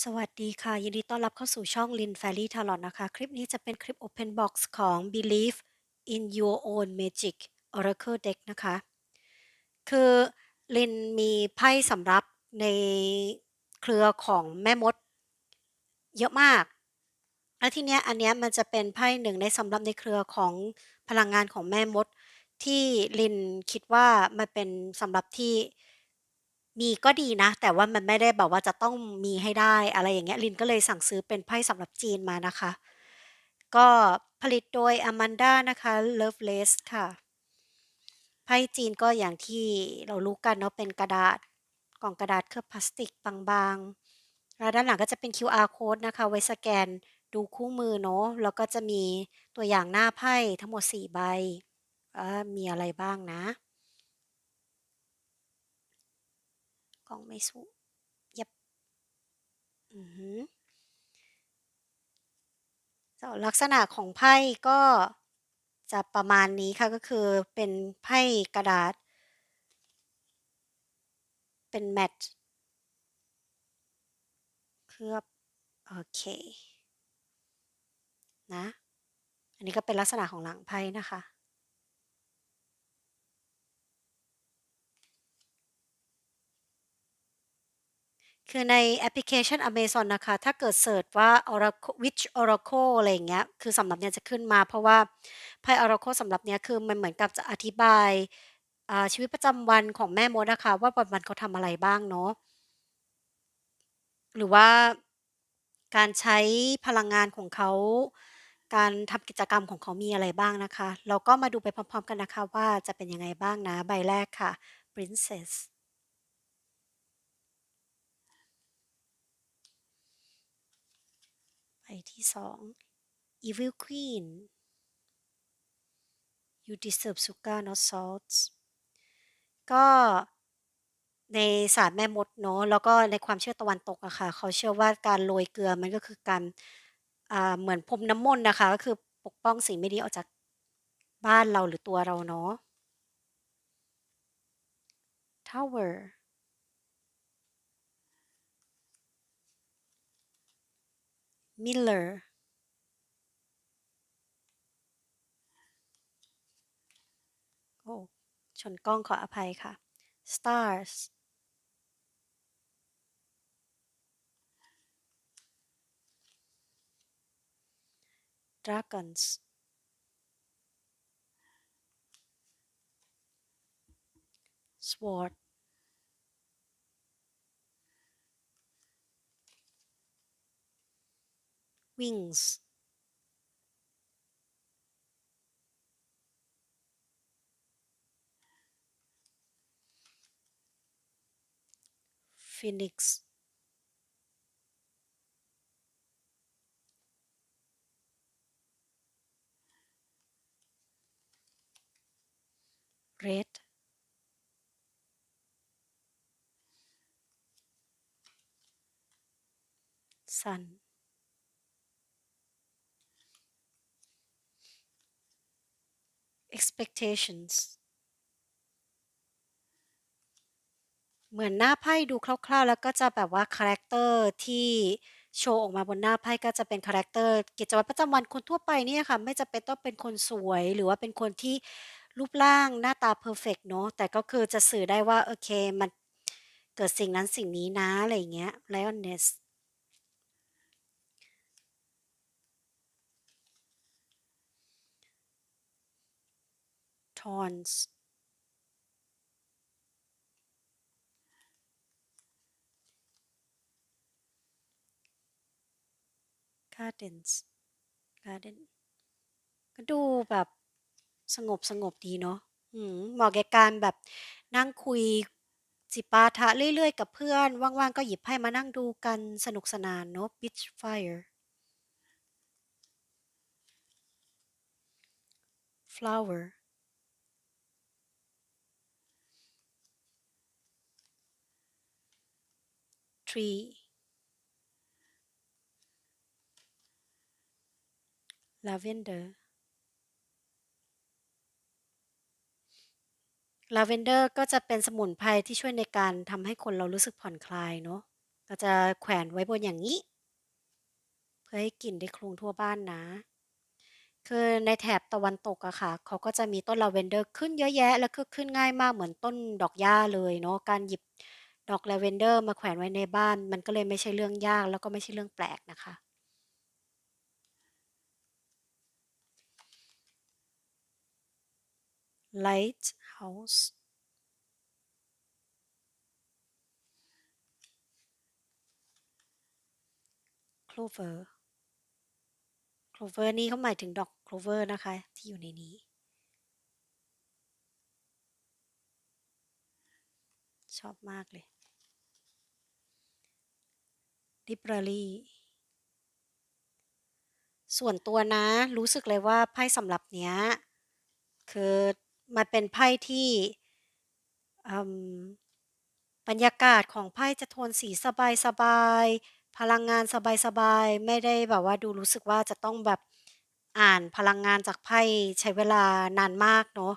สวัสดีค่ะ ยินดีต้อนรับเข้าสู่ช่อง Lin Fairy Tarot นะคะ คลิปนี้จะเป็นคลิป Open Box ของ Believe in Your Own Magic Oracle Deck นะคะ คือลินมีไพ่สำรับในเครือของแม่มด เยอะมาก แล้วทีเนี้ยอันเนี้ยมันจะเป็นไพ่หนึ่งในสำรับในเครือของพลังงานของแม่มด ที่ลินคิดว่ามันเป็นสำรับที่ มีก็ดีนะ แต่ว่ามันไม่ได้แบบว่าจะต้องมีให้ได้ อะไรอย่างเงี้ย ลินก็เลยสั่งซื้อเป็นไพ่สำหรับจีนมานะคะ ก็ผลิตโดย Amanda นะคะ Loveless ค่ะ ไพ่จีนก็อย่างที่เรารู้กันเนาะเป็นกระดาษกล่องกระดาษเคลือบพลาสติกบางๆแล้วด้านหลังก็จะเป็น QR code นะคะ ไว้สแกนดูคู่มือเนาะแล้วก็จะมีตัวอย่างหน้าไพ่ทั้งหมด 4 ใบว่ามีอะไรบ้างนะ กล่องไม่สูยับอือหือส่วนลักษณะของไพ่ก็จะประมาณนี้ค่ะก็คือเป็นไพ่กระดาษ เป็นแมตเคลือบโอเคนะ อันนี้ก็เป็นลักษณะของหลังไพ่นะคะ คือในแอปพลิเคชัน Amazon นะคะ ถ้าเกิดเสิร์ชว่า Oracle Witch Oracle อะไรอย่างเงี้ย คือสำหรับเนี้ยจะขึ้นมา เพราะว่าไพ่ Oracle สำหรับเนี้ยคือมันเหมือนกับจะอธิบายอ่าชีวิตประจำวันของแม่มดนะคะ ว่าวันๆเขาทำอะไรบ้างเนาะ หรือว่าการใช้พลังงานของเขา การทำกิจกรรมของเขามีอะไรบ้างนะคะ เราก็มาดูไปพร้อมๆกันนะคะว่าจะเป็นยังไงบ้างนะ ใบแรกค่ะ Princess ใบ ที่สอง Evil Queen You deserve sugar not salt ก็ในศาสตร์แม่มดเนาะแล้วก็ในความเชื่อตะวันตกอะค่ะ เขาเชื่อว่าการโรยเกลือมันก็คือการเหมือนพรมน้ำมนต์นะคะ ก็คือปกป้องสิ่งไม่ดีออกจากบ้านเราหรือตัวเราเนาะ Tower มิลเลอร์โอ้ชนกล้องขออภัยค่ะ Stars ดราก้อนส์สวอต Wings. Phoenix. Red. Sun Expectations เหมือนหน้าไพ่ดูคร่าวๆ แล้วก็จะแบบว่าคาแรคเตอร์ที่โชว์ออกมาบนหน้าไพ่ก็จะเป็นคาแรคเตอร์กิจวัตรประจำวันคนทั่วไปเนี่ยค่ะ ไม่จำเป็นต้องเป็นคนสวยหรือว่าเป็นคนที่รูปร่างหน้าตาเพอร์เฟกต์เนาะแต่ก็คือจะสื่อได้ว่า โอเค มันเกิดสิ่งนั้นสิ่งนี้นะ อะไรอย่างเงี้ย Lioness Thorns Gardens Garden ก็ดูแบบสงบๆดีเนาะเหมาะแก่การแบบนั่งคุยจิปาถะเรื่อยๆ กับเพื่อน ว่างๆ ก็หยิบไพ่มานั่งดูกันสนุกสนานเนาะ Beach Fire Flower Tree Lavender Lavender ก็จะเป็นสมุนไพรที่ช่วยในการทำให้คนเรารู้สึกผ่อนคลายเนาะก็จะแขวนไว้บนอย่างนี้ เพื่อให้กลิ่นได้คลุงทั่วบ้านนะ คือในแถบตะวันตกอะค่ะ เขาก็จะมีต้นลาเวนเดอร์ขึ้นเยอะแยะ แล้วก็ขึ้นง่ายมากเหมือนต้นดอกหญ้าเลยเนาะการหยิบ ดอกลาเวนเดอร์มาแขวนไว้ในบ้าน มันก็เลยไม่ใช่เรื่องยาก แล้วก็ไม่ใช่เรื่องแปลกนะคะ Lighthouse Clover Clover นี่เขาหมายถึงดอก Clover นะคะ ที่อยู่ในนี้ ชอบมากเลย Library ส่วนตัวนะรู้สึกเลยว่าไพ่สำหรับเนี้ย คือมันเป็นไพ่ที่บรรยากาศของไพ่จะโทนสีสบายๆพลังงานสบายๆไม่ได้แบบว่าดูรู้สึกว่าจะต้องแบบอ่านพลังงานจากไพ่ใช้เวลานานมากเนาะ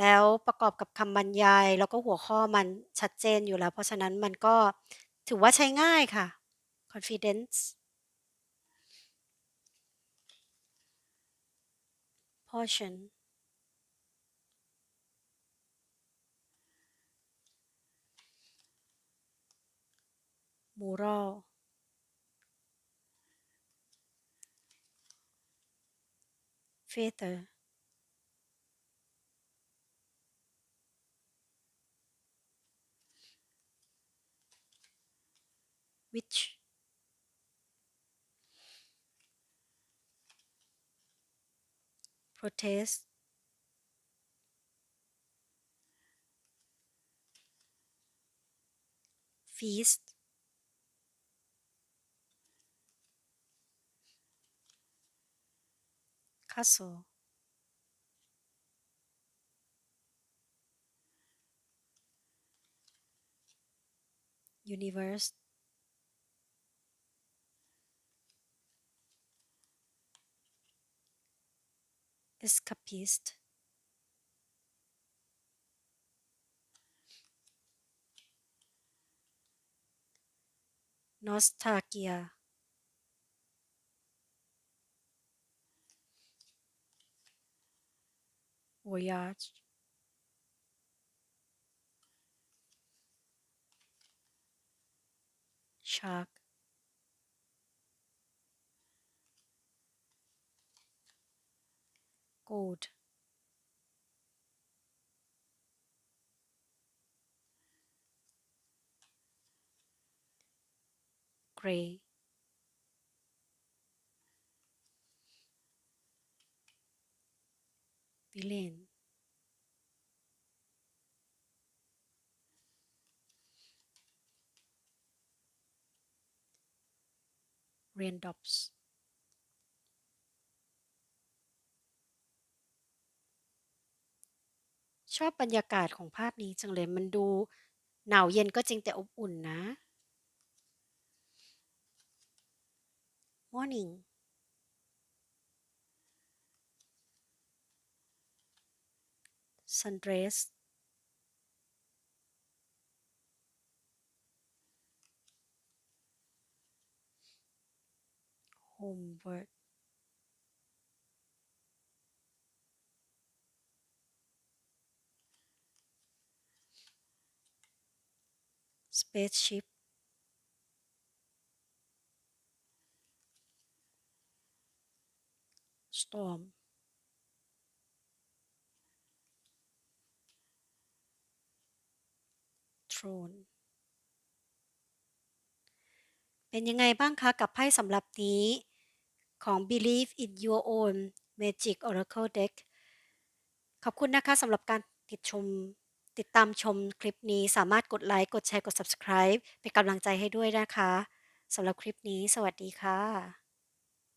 แล้วประกอบกับคำบรรยาย แล้วก็หัวข้อมันชัดเจนอยู่แล้ว เพราะฉะนั้นมันก็ถือว่าใช้ง่ายค่ะ Confidence Portion Moral Feather Protest. Feast. Castle. Universe Escapist. Nostalgia. Voyage. Shark Gold Gray. Villain. Raindrops ชอบบรรยากาศของภาพนี้จังเลย มันดูหนาวเย็นก็จริงแต่อบอุ่นนะ Morning Sundress Homework Spaceship Storm Throne เป็นยังไงบ้างคะ กับไพ่สำหรับนี้ของ Believe in Your Own Magic Oracle Deck ขอบคุณนะคะสำหรับการติดชม ติดตามชมคลิปนี้สามารถกดไลค์ กดแชร์ กด Subscribe เป็นกำลังใจให้ด้วยนะคะสำหรับคลิปนี้ สวัสดีค่ะ